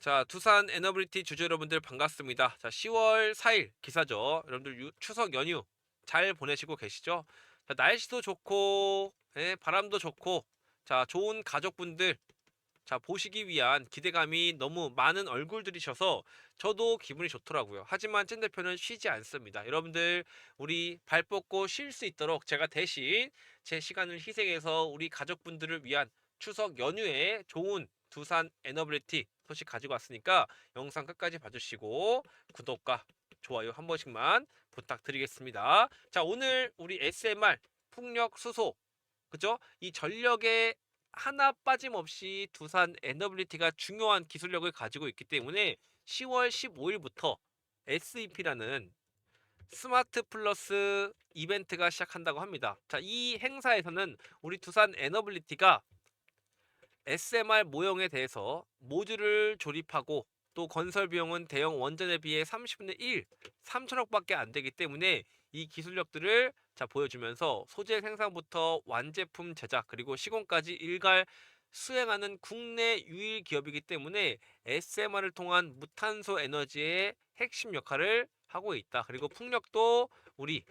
자, 두산 에너블리티 주주 여러분들 반갑습니다. 자, 10월 4일 기사죠. 여러분들 유- 추석 연휴 잘 보내시고 계시죠? 자, 날씨도 좋고, 예, 바람도 좋고, 자, 좋은 가족분들, 자, 보시기 위한 기대감이 너무 많은 얼굴들이셔서 저도 기분이 좋더라고요. 하지만 찐 대표는 쉬지 않습니다. 여러분들, 우리 발 뻗고 쉴 수 있도록 제가 대신 제 시간을 희생해서 우리 가족분들을 위한 추석 연휴에 좋은 두산 에너블리티 소식 가지고 왔으니까 영상 끝까지 봐주시고 구독과 좋아요 한 번씩만 부탁드리겠습니다. 자, 오늘 우리 SMR 풍력 수소 그죠? 이 전력에 하나 빠짐없이 두산 에너블리티가 중요한 기술력을 가지고 있기 때문에 10월 15일부터 SEP라는 스마트 플러스 이벤트가 시작한다고 합니다. 자, 이 행사에서는 우리 두산 에너블리티가 SMR 모형에 대해서 모듈을 조립하고 또 건설 비용은 대형 원전에 비해 30분의 1, 3천억밖에 안 되기 때문에 이 기술력들을 자 보여주면서 소재 생산부터 완제품 제작 그리고 시공까지 일괄 수행하는 국내 유일 기업이기 때문에 SMR을 통한 무탄소 에너지의 핵심 역할을 하고 있다. 그리고 풍력도 우리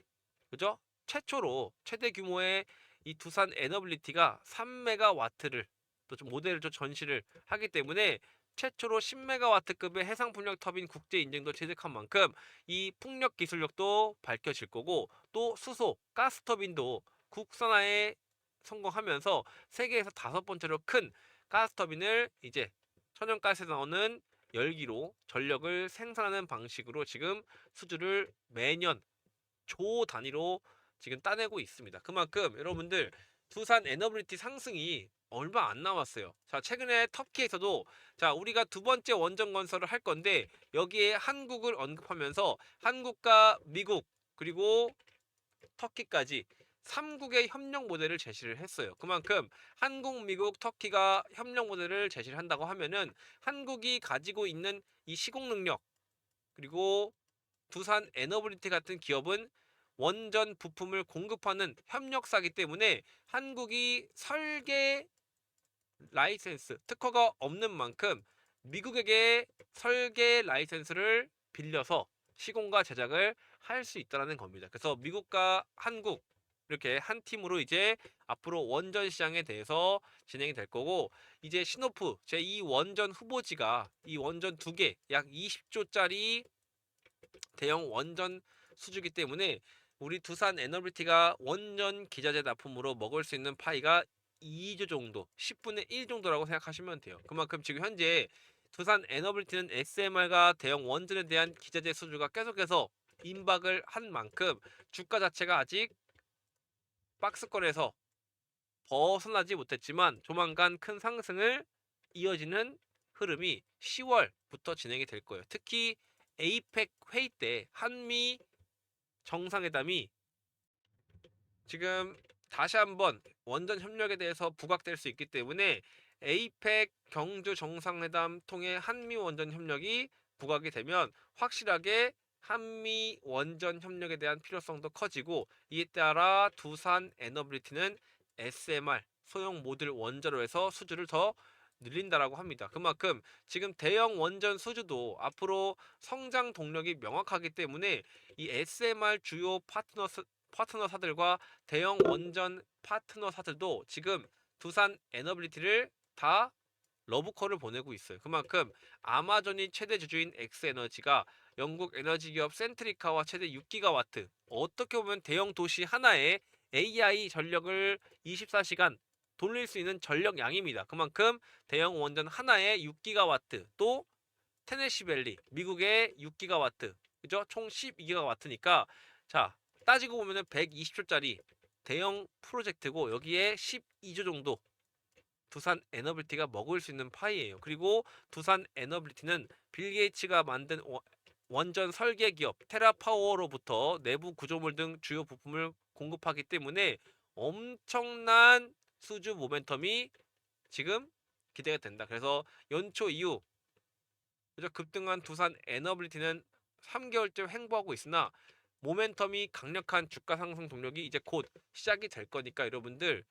그죠? 최초로 최대 규모의 이 두산 에너블리티가 3메가와트를 또좀 모델을 좀 전시를 하기 때문에 최초로 10메가와트급의 해상 풍력 터빈 국제 인증도 취득한 만큼 이 풍력 기술력도 밝혀질 거고 또 수소, 가스 터빈도 국산화에 성공하면서 세계에서 다섯 번째로 큰 가스 터빈을 이제 천연가스에서 나오는 열기로 전력을 생산하는 방식으로 지금 수주를 매년 조 단위로 지금 따내고 있습니다. 그만큼 여러분들 두산 에너블리티 상승이 얼마 안 남았어요. 자, 최근에 터키에서도 자, 우리가 두 번째 원전 건설을 할 건데 여기에 한국을 언급하면서 한국과 미국 그리고 터키까지 3국의 협력 모델을 제시를 했어요. 그만큼 한국, 미국, 터키가 협력 모델을 제시를 한다고 하면은 한국이 가지고 있는 이 시공 능력 그리고 두산 에너블리티 같은 기업은 원전 부품을 공급하는 협력사기 때문에 한국이 설계 라이센스 특허가 없는 만큼 미국에게 설계 라이센스를 빌려서 시공과 제작을 할 수 있다는 겁니다. 그래서 미국과 한국 이렇게 한 팀으로 이제 앞으로 원전 시장에 대해서 진행이 될 거고 이제 시노프 제2 원전 후보지가 이 원전 두 개 약 20조짜리 대형 원전 수주기 때문에 우리 두산 에너비티가 원전 기자재 납품으로 먹을 수 있는 파이가 2조 정도, 10분의 1 정도라고 생각하시면 돼요. 그만큼 지금 현재 두산 에너빌티는 SMR과 대형 원전에 대한 기자재 수주가 계속해서 임박을 한 만큼 주가 자체가 아직 박스권에서 벗어나지 못했지만 조만간 큰 상승을 이어지는 흐름이 10월부터 진행이 될 거예요. 특히 에이펙 회의 때 한미 정상회담이 지금 다시 한번 원전 협력에 대해서 부각될 수 있기 때문에 에이펙 경주 정상회담 통해 한미 원전 협력이 부각이 되면 확실하게 한미 원전 협력에 대한 필요성도 커지고 이에 따라 두산 에너빌리티는 SMR 소형 모듈 원자로 해서 수주를 더 늘린다라고 합니다. 그만큼 지금 대형 원전 수주도 앞으로 성장 동력이 명확하기 때문에 이 SMR 주요 파트너 파트너사들과 대형 원전 파트너사들도 지금 두산 에너빌리티를 다 러브콜을 보내고 있어요. 그만큼 아마존이 최대 주주인 엑스에너지가 영국 에너지 기업 센트리카와 최대 6기가와트 어떻게 보면 대형 도시 하나에 AI 전력을 24시간 돌릴 수 있는 전력 양입니다. 그만큼 대형 원전 하나에 6기가와트 또 테네시밸리 미국의 6기가와트 그죠? 총 12기가와트니까 자 따지고 보면은 120조짜리 대형 프로젝트고 여기에 12조 정도 두산 에너빌티가 먹을 수 있는 파이예요. 그리고 두산 에너빌티는 빌 게이츠가 만든 원- 원전 설계 기업 테라파워로부터 내부 구조물 등 주요 부품을 공급하기 때문에 엄청난 수주 모멘텀이 지금 기대가 된다. 그래서 연초 이후? 급등한 두산 에너빌리티는 3개월째 횡보하고 있으나 모멘텀이 강력한 주가 상승 동력이 이제 곧 시작이 될 거니까 여러분들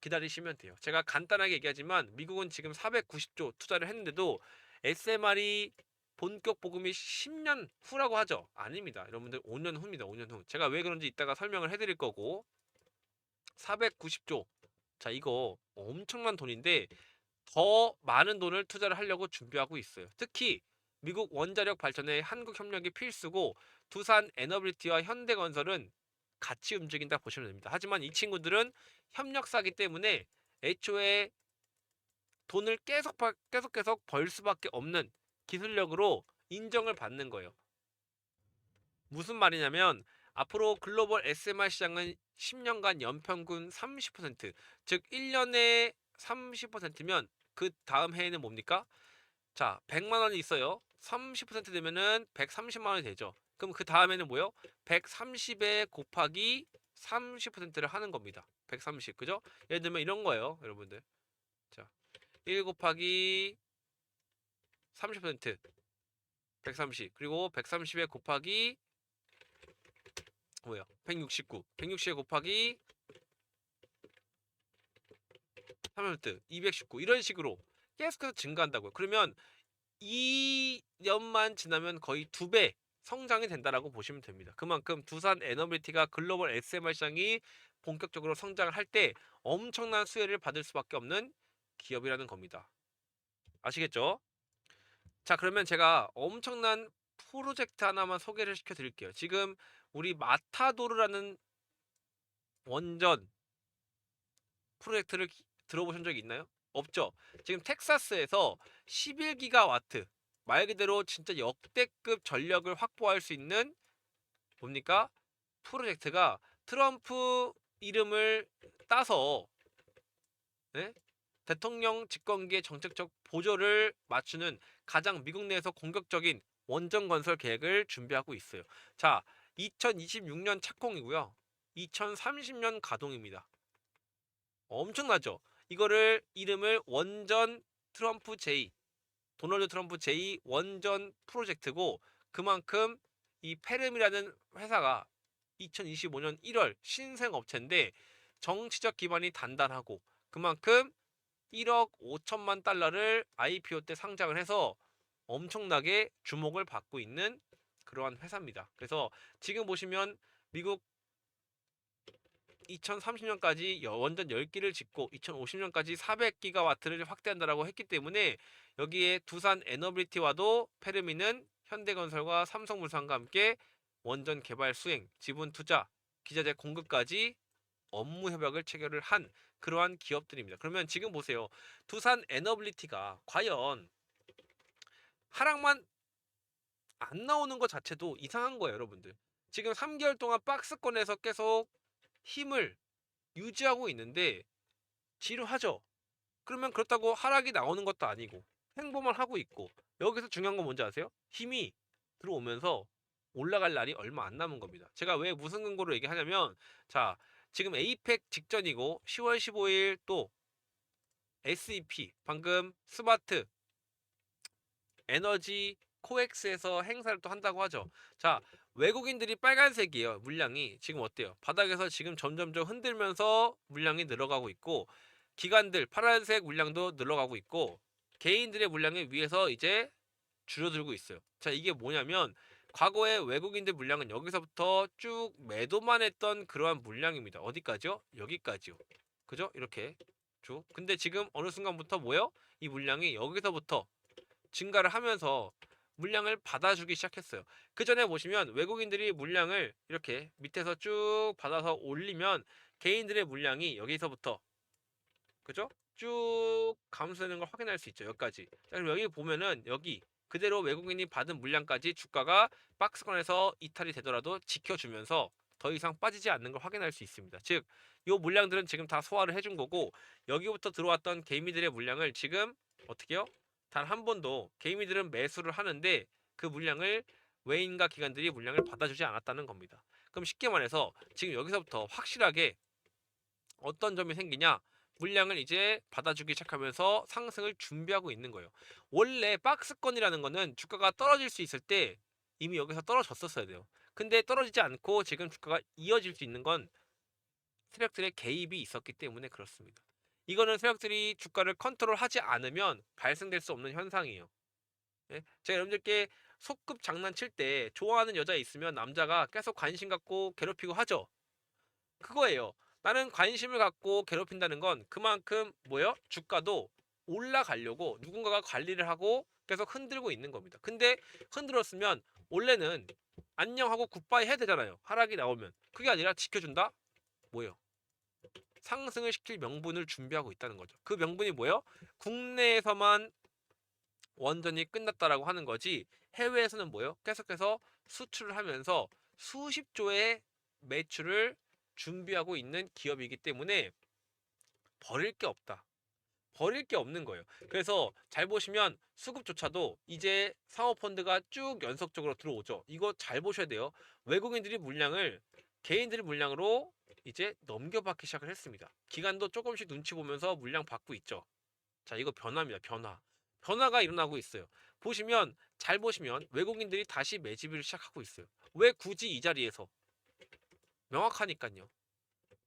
기다리시면 돼요. 제가 간단하게 얘기하지만 미국은 지금 490조 투자를 했는데도 SMR이 본격 보급이 10년 후라고 하죠. 아닙니다. 여러분들 5년 후입니다. 5년 후. 제가 왜 그런지 이따가 설명을 해드릴 거고 490조. 자 이거 엄청난 돈인데 더 많은 돈을 투자를 하려고 준비하고 있어요. 특히 미국 원자력 발전에 한국 협력이 필수고 두산 에너빌리티와 현대건설은 같이 움직인다 보시면 됩니다. 하지만 이 친구들은 협력사기 때문에 애초에 돈을 계속 바- 계속 계속 벌 수밖에 없는 기술력으로 인정을 받는 거예요. 무슨 말이냐면 앞으로 글로벌 SMR 시장은 10년간 연평균 30%, 즉 1년에 30%면 그 다음 해에는 뭡니까? 자, 100만 원이 있어요. 30% 되면은 130만 원이 되죠. 그럼 그 다음에는 뭐요? 130에 곱하기 30%를 하는 겁니다. 130, 그죠? 예를 들면 이런 거예요, 여러분들. 자, 1 곱하기 30%, 130, 그리고 130에 곱하기 뭐야? 169, 160에 곱하기 30%, 219 이런 식으로 계속해서 증가한다고요. 그러면 2년만 지나면 거의 두 배 성장이 된다라고 보시면 됩니다. 그만큼 두산 에너빌티가 글로벌 SMR 시장이 본격적으로 성장을 할 때 엄청난 수혜를 받을 수밖에 없는 기업이라는 겁니다. 아시겠죠? 자, 그러면 제가 엄청난 프로젝트 하나만 소개를 시켜 드릴게요. 지금 우리 마타도르라는 원전 프로젝트를 기- 들어보신 적 있나요? 없죠. 지금 텍사스에서 11기가와트 말 그대로 진짜 역대급 전력을 확보할 수 있는 뭡니까? 프로젝트가 트럼프 이름을 따서 네? 대통령 집권기의 정책적 보조를 맞추는 가장 미국 내에서 공격적인 원전 건설 계획을 준비하고 있어요. 자, 2026년 착공이고요. 2030년 가동입니다. 엄청나죠? 이거를 이름을 원전 트럼프 J 도널드 트럼프 J 원전 프로젝트고 그만큼 이 페름이라는 회사가 2025년 1월 신생 업체인데 정치적 기반이 단단하고 그만큼 1억 5천만 달러를 IPO 때 상장을 해서 엄청나게 주목을 받고 있는 그러한 회사입니다. 그래서 지금 보시면 미국 2030년까지 원전 10기를 짓고 2050년까지 400기가와트를 확대한다라고 했기 때문에 여기에 두산 에너빌리티와도 페르미는 현대건설과 삼성물산과 함께 원전 개발 수행, 지분 투자, 기자재 공급까지 업무 협약을 체결을 한 그러한 기업들입니다. 그러면 지금 보세요. 두산 에너빌리티가 과연 하락만 안 나오는 것 자체도 이상한 거예요, 여러분들. 지금 3개월 동안 박스권에서 계속 힘을 유지하고 있는데 지루하죠. 그러면 그렇다고 하락이 나오는 것도 아니고 행보만 하고 있고 여기서 중요한 건 뭔지 아세요? 힘이 들어오면서 올라갈 날이 얼마 안 남은 겁니다. 제가 왜 무슨 근거로 얘기하냐면 자 지금 에이펙 직전이고 10월 15일 또 SEP 방금 스마트 에너지 코엑스에서 행사를 또 한다고 하죠. 자 외국인들이 빨간색이에요. 물량이 지금 어때요? 바닥에서 지금 점점점 흔들면서 물량이 늘어가고 있고 기관들 파란색 물량도 늘어가고 있고 개인들의 물량이 위에서 이제 줄어들고 있어요. 자 이게 뭐냐면 과거에 외국인들 물량은 여기서부터 쭉 매도만 했던 그러한 물량입니다. 어디까지요? 여기까지요. 그죠? 이렇게 쭉. 근데 지금 어느 순간부터 뭐요? 이 물량이 여기서부터 증가를 하면서 물량을 받아주기 시작했어요. 그 전에 보시면 외국인들이 물량을 이렇게 밑에서 쭉 받아서 올리면 개인들의 물량이 여기서부터 그죠? 쭉 감소되는 걸 확인할 수 있죠. 여기까지. 자, 그럼 여기 보면은 여기 그대로 외국인이 받은 물량까지 주가가 박스권에서 이탈이 되더라도 지켜주면서 더 이상 빠지지 않는 걸 확인할 수 있습니다. 즉, 이 물량들은 지금 다 소화를 해준 거고 여기부터 들어왔던 개미들의 물량을 지금 어떻게요? 단 한 번도 개미들은 매수를 하는데 그 물량을 외인과 기관들이 물량을 받아주지 않았다는 겁니다. 그럼 쉽게 말해서 지금 여기서부터 확실하게 어떤 점이 생기냐? 물량을 이제 받아주기 시작하면서 상승을 준비하고 있는 거예요. 원래 박스권이라는 거는 주가가 떨어질 수 있을 때 이미 여기서 떨어졌었어야 돼요. 근데 떨어지지 않고 지금 주가가 이어질 수 있는 건 세력들의 개입이 있었기 때문에 그렇습니다. 이거는 세력들이 주가를 컨트롤하지 않으면 발생될 수 없는 현상이에요. 예? 제가 여러분들께 소급 장난칠 때 좋아하는 여자 있으면 남자가 계속 관심 갖고 괴롭히고 하죠. 그거예요. 나는 관심을 갖고 괴롭힌다는 건 그만큼 뭐요? 주가도 올라가려고 누군가가 관리를 하고 계속 흔들고 있는 겁니다. 근데 흔들었으면 원래는 안녕하고 굿바이 해야 되잖아요. 하락이 나오면. 그게 아니라 지켜준다? 뭐예요? 상승을 시킬 명분을 준비하고 있다는 거죠. 그 명분이 뭐예요? 국내에서만 원전이 끝났다라고 하는 거지 해외에서는 뭐예요? 계속해서 수출을 하면서 수십 조의 매출을 준비하고 있는 기업이기 때문에 버릴 게 없다. 버릴 게 없는 거예요. 그래서 잘 보시면 수급조차도 이제 사모펀드가 쭉 연속적으로 들어오죠. 이거 잘 보셔야 돼요. 외국인들이 물량을 개인들의 물량으로 이제 넘겨받기 시작을 했습니다. 기관도 조금씩 눈치 보면서 물량 받고 있죠. 자, 이거 변화입니다. 변화. 변화가 일어나고 있어요. 보시면 잘 보시면 외국인들이 다시 매집을 시작하고 있어요. 왜 굳이 이 자리에서? 명확하니까요.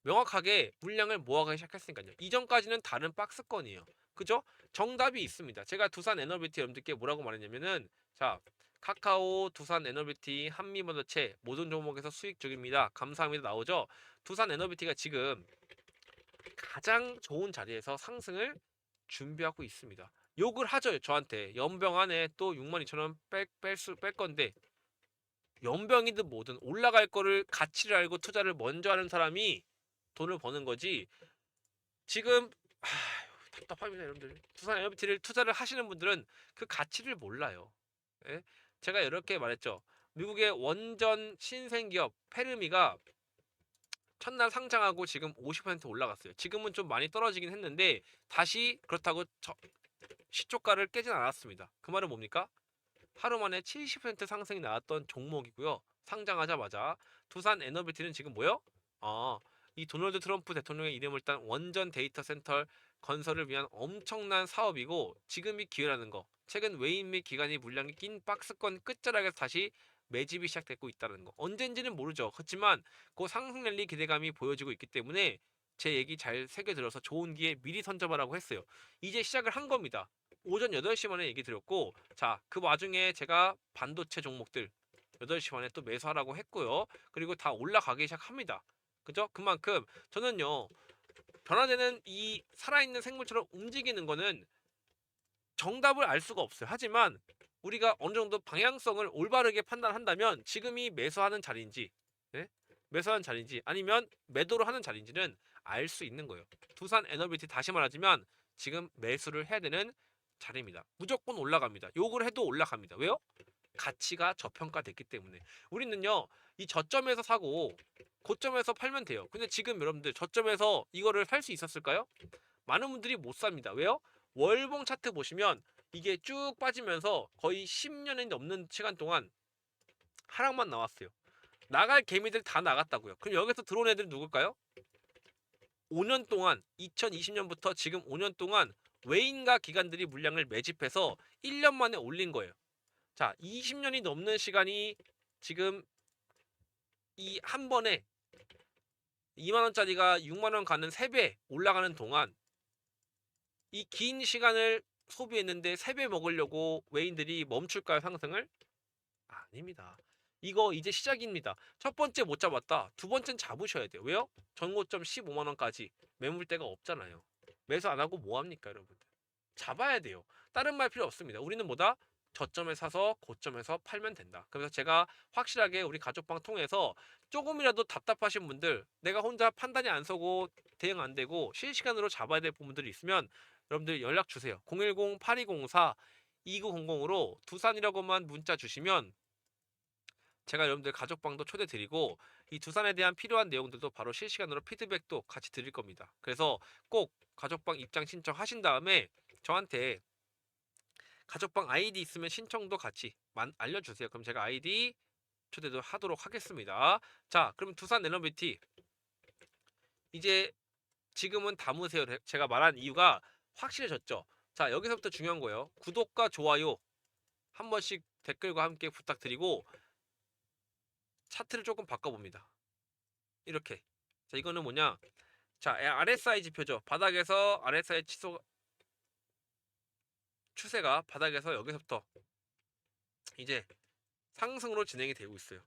명확하게 물량을 모아가기 시작했으니까요. 이전까지는 다른 박스권이에요. 그죠? 정답이 있습니다. 제가 두산 에너비티 여러분들께 뭐라고 말했냐면은 자 카카오, 두산 에너비티, 한미반도체 모든 종목에서 수익 중입니다. 감사합니다 나오죠. 두산 에너비티가 지금 가장 좋은 자리에서 상승을 준비하고 있습니다. 욕을 하죠 저한테 연병 안에 또 6만 2천 원뺄뺄뺄 건데 연병이든 뭐든 올라갈 거를 가치를 알고 투자를 먼저 하는 사람이 돈을 버는 거지. 지금 아휴, 답답합니다, 여러분들. 두산 에너비티를 투자를 하시는 분들은 그 가치를 몰라요. 예? 제가 이렇게 말했죠. 미국의 원전 신생기업 페르미가 첫날 상장하고 지금 50% 올라갔어요. 지금은 좀 많이 떨어지긴 했는데 다시 그렇다고 저, 시초가를 깨진 않았습니다. 그 말은 뭡니까? 하루 만에 70% 상승이 나왔던 종목이고요. 상장하자마자 두산 에너비티는 지금 뭐요? 아, 이 도널드 트럼프 대통령의 이름을 딴 원전 데이터 센터 건설을 위한 엄청난 사업이고 지금이 기회라는 거. 최근 외인 및 기관이 물량이 낀 박스권 끝자락에서 다시 매집이 시작되고 있다는 거. 언젠지는 모르죠. 그렇지만 그 상승 랠리 기대감이 보여지고 있기 때문에 제 얘기 잘 새겨 들어서 좋은 기회 미리 선점하라고 했어요. 이제 시작을 한 겁니다. 오전 8시 만에 얘기 드렸고 자, 그 와중에 제가 반도체 종목들 8시 만에 또 매수하라고 했고요. 그리고 다 올라가기 시작합니다. 그죠? 그만큼 저는요. 변화되는 이 살아있는 생물처럼 움직이는 거는 정답을 알 수가 없어요. 하지만 우리가 어느 정도 방향성을 올바르게 판단한다면 지금이 매수하는 자리인지 네? 매수하는 자리인지 아니면 매도를 하는 자리인지는 알 수 있는 거예요. 두산 에너비티 다시 말하자면 지금 매수를 해야 되는 자리입니다. 무조건 올라갑니다. 욕을 해도 올라갑니다. 왜요? 가치가 저평가됐기 때문에 우리는요 이 저점에서 사고 고점에서 팔면 돼요. 근데 지금 여러분들 저점에서 이거를 살 수 있었을까요? 많은 분들이 못 삽니다. 왜요? 월봉 차트 보시면 이게 쭉 빠지면서 거의 10년이 넘는 시간 동안 하락만 나왔어요. 나갈 개미들 다 나갔다고요. 그럼 여기서 들어온 애들 누굴까요? 5년 동안 2020년부터 지금 5년 동안 외인과 기관들이 물량을 매집해서 1년 만에 올린 거예요. 자, 20년이 넘는 시간이 지금 이 한 번에 2만 원짜리가 6만 원 가는 3배 올라가는 동안 이 긴 시간을 소비했는데 3배 먹으려고 외인들이 멈출까요, 상승을? 아닙니다. 이거 이제 시작입니다. 첫 번째 못 잡았다. 두 번째는 잡으셔야 돼요. 왜요? 전고점 15만 원까지 매물대가 없잖아요. 매수 안 하고 뭐 합니까, 여러분들? 잡아야 돼요. 다른 말 필요 없습니다. 우리는 뭐다? 저점에 사서 고점에서 팔면 된다. 그래서 제가 확실하게 우리 가족방 통해서 조금이라도 답답하신 분들, 내가 혼자 판단이 안 서고 대응 안 되고 실시간으로 잡아야 될 부분들이 있으면 여러분들 연락 주세요. 010-8204-2900으로 두산이라고만 문자 주시면 제가 여러분들 가족방도 초대 드리고 이 두산에 대한 필요한 내용들도 바로 실시간으로 피드백도 같이 드릴 겁니다. 그래서 꼭 가족방 입장 신청하신 다음에 저한테 가족방 아이디 있으면 신청도 같이 만, 알려주세요. 그럼 제가 아이디 초대도 하도록 하겠습니다. 자, 그럼 두산 에너비티 이제 지금은 담으세요. 제가 말한 이유가 확실해졌죠. 자, 여기서부터 중요한 거예요. 구독과 좋아요 한 번씩 댓글과 함께 부탁드리고 차트를 조금 바꿔봅니다. 이렇게. 자, 이거는 뭐냐? 자, RSI 지표죠. 바닥에서 RSI 치소 추세가 바닥에서 여기서부터 이제 상승으로 진행이 되고 있어요.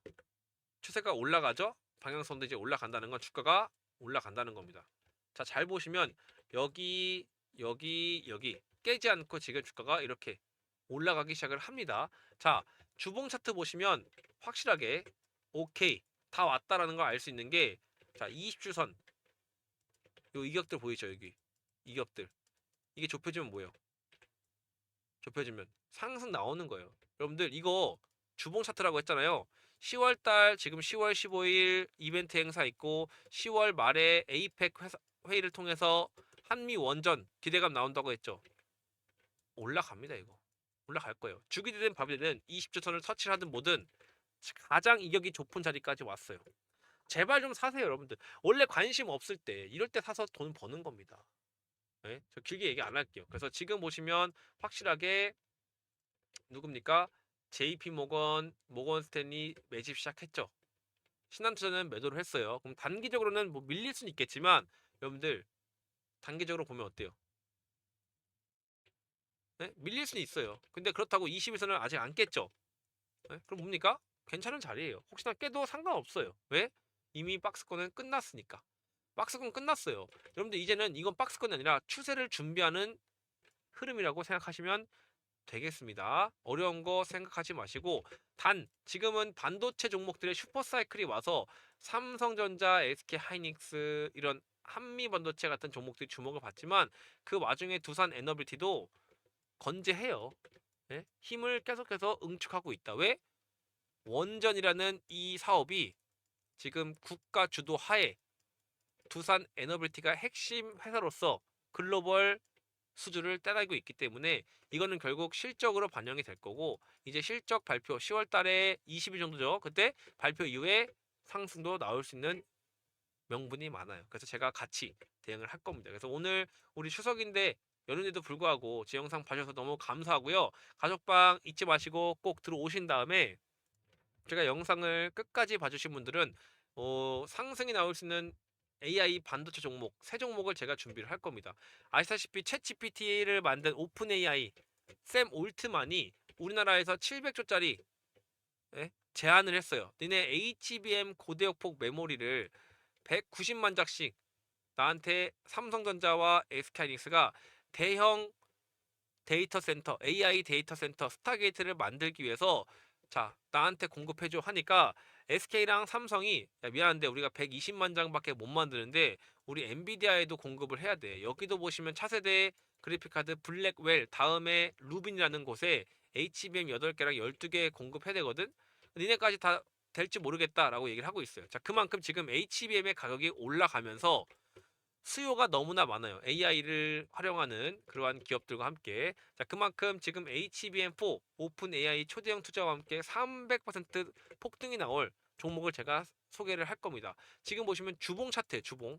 추세가 올라가죠? 방향성도 이제 올라간다는 건 주가가 올라간다는 겁니다. 자, 잘 보시면 여기 여기 여기 깨지 않고 지금 주가가 이렇게 올라가기 시작을 합니다. 자, 주봉 차트 보시면 확실하게 오케이 다 왔다라는 걸 알 수 있는 게 자, 20주선 요 이격들 보이죠, 여기. 이격들. 이게 좁혀지면 뭐예요? 좁혀지면 상승 나오는 거예요. 여러분들 이거 주봉 차트라고 했잖아요. 10월 달 지금 10월 15일 이벤트 행사 있고 10월 말에 에이펙 회사, 회의를 통해서 한미 원전 기대감 나온다고 했죠. 올라갑니다, 이거. 올라갈 거예요. 죽이 되든 밥이 되든 20주선을 터치를 하든 뭐든 가장 이격이 좁은 자리까지 왔어요. 제발 좀 사세요, 여러분들. 원래 관심 없을 때 이럴 때 사서 돈 버는 겁니다. 네? 저 길게 얘기 안 할게요. 그래서 지금 보시면 확실하게 누굽니까? JP 모건, 모건 스탠리 매집 시작했죠. 신한투자는 매도를 했어요. 그럼 단기적으로는 뭐 밀릴 수는 있겠지만 여러분들 단기적으로 보면 어때요? 네? 밀릴 수는 있어요. 근데 그렇다고 20일선을 아직 안 깼죠. 네? 그럼 뭡니까? 괜찮은 자리예요. 혹시나 깨도 상관없어요. 왜? 이미 박스권은 끝났으니까. 박스권 끝났어요. 여러분들 이제는 이건 박스권이 아니라 추세를 준비하는 흐름이라고 생각하시면 되겠습니다. 어려운 거 생각하지 마시고 단 지금은 반도체 종목들의 슈퍼 사이클이 와서 삼성전자, SK 하이닉스 이런 한미 반도체 같은 종목들이 주목을 받지만 그 와중에 두산 에너비티도 건재해요. 예? 힘을 계속해서 응축하고 있다. 왜? 원전이라는 이 사업이 지금 국가 주도 하에 두산 에너빌티가 핵심 회사로서 글로벌 수주를 따라가고 있기 때문에 이거는 결국 실적으로 반영이 될 거고 이제 실적 발표 10월 달에 20일 정도죠. 그때 발표 이후에 상승도 나올 수 있는 명분이 많아요. 그래서 제가 같이 대응을 할 겁니다. 그래서 오늘 우리 추석인데 연휴에도 불구하고 제 영상 봐주셔서 너무 감사하고요. 가족방 잊지 마시고 꼭 들어오신 다음에 제가 영상을 끝까지 봐주신 분들은 어, 상승이 나올 수 있는 AI 반도체 종목 세 종목을 제가 준비를 할 겁니다. 아시다시피 챗GPT를 만든 오픈 AI 샘 올트만이 우리나라에서 700조짜리 예? 제안을 했어요. 니네 HBM 고대역폭 메모리를 190만 장씩 나한테 삼성전자와 SK하이닉스가 대형 데이터 센터, AI 데이터 센터 스타게이트를 만들기 위해서 자, 나한테 공급해줘 하니까 SK랑 삼성이 야, 미안한데 우리가 120만 장밖에 못 만드는데 우리 엔비디아에도 공급을 해야 돼. 여기도 보시면 차세대 그래픽카드 블랙웰 다음에 루빈이라는 곳에 HBM 8개랑 12개 공급해야 되거든. 니네까지 다 될지 모르겠다라고 얘기를 하고 있어요. 자, 그만큼 지금 HBM의 가격이 올라가면서 수요가 너무나 많아요. AI를 활용하는 그러한 기업들과 함께. 자, 그만큼 지금 HBM4 오픈 AI 초대형 투자와 함께 300% 폭등이 나올 종목을 제가 소개를 할 겁니다. 지금 보시면 주봉 차트, 주봉.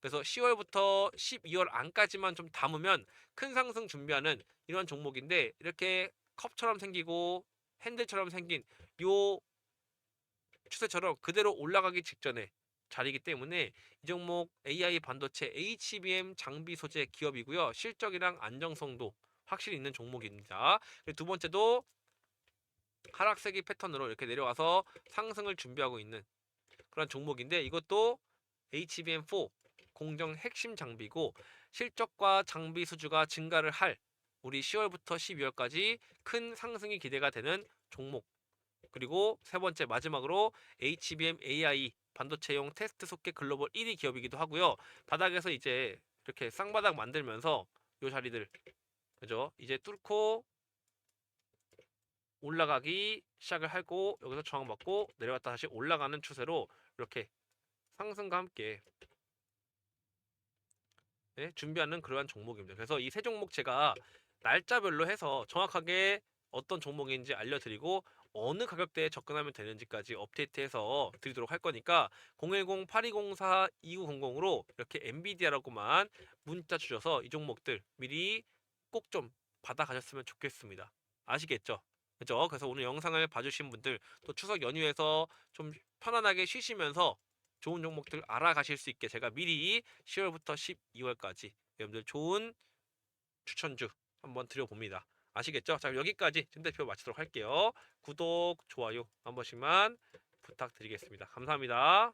그래서 10월부터 12월 안까지만 좀 담으면 큰 상승 준비하는 이런 종목인데 이렇게 컵처럼 생기고 핸들처럼 생긴 요 추세처럼 그대로 올라가기 직전에 자리이기 때문에 이 종목 AI 반도체 HBM 장비 소재 기업이고요. 실적이랑 안정성도 확실히 있는 종목입니다. 두 번째도 하락세기 패턴으로 이렇게 내려와서 상승을 준비하고 있는 그런 종목인데 이것도 HBM4 공정 핵심 장비고 실적과 장비 수주가 증가를 할 우리 10월부터 12월까지 큰 상승이 기대가 되는 종목 그리고 세 번째 마지막으로 HBM AI 반도체용 테스트 속계 글로벌 1위 기업이기도 하고요. 바닥에서 이제 이렇게 쌍바닥 만들면서 요 자리들 그죠? 이제 뚫고 올라가기 시작을 하고 여기서 저항 받고 내려갔다 다시 올라가는 추세로 이렇게 상승과 함께 네, 준비하는 그러한 종목입니다. 그래서 이 세 종목 제가 날짜별로 해서 정확하게 어떤 종목인지 알려드리고 어느 가격대에 접근하면 되는지까지 업데이트해서 드리도록 할 거니까 010-8204-2900으로 이렇게 엔비디아라고만 문자 주셔서 이 종목들 미리 꼭 좀 받아가셨으면 좋겠습니다. 아시겠죠? 그죠? 그래서 오늘 영상을 봐주신 분들 또 추석 연휴에서 좀 편안하게 쉬시면서 좋은 종목들 알아가실 수 있게 제가 미리 10월부터 12월까지 여러분들 좋은 추천주 한번 드려봅니다. 아시겠죠? 자, 여기까지 진 대표 마치도록 할게요. 구독, 좋아요 한 번씩만 부탁드리겠습니다. 감사합니다.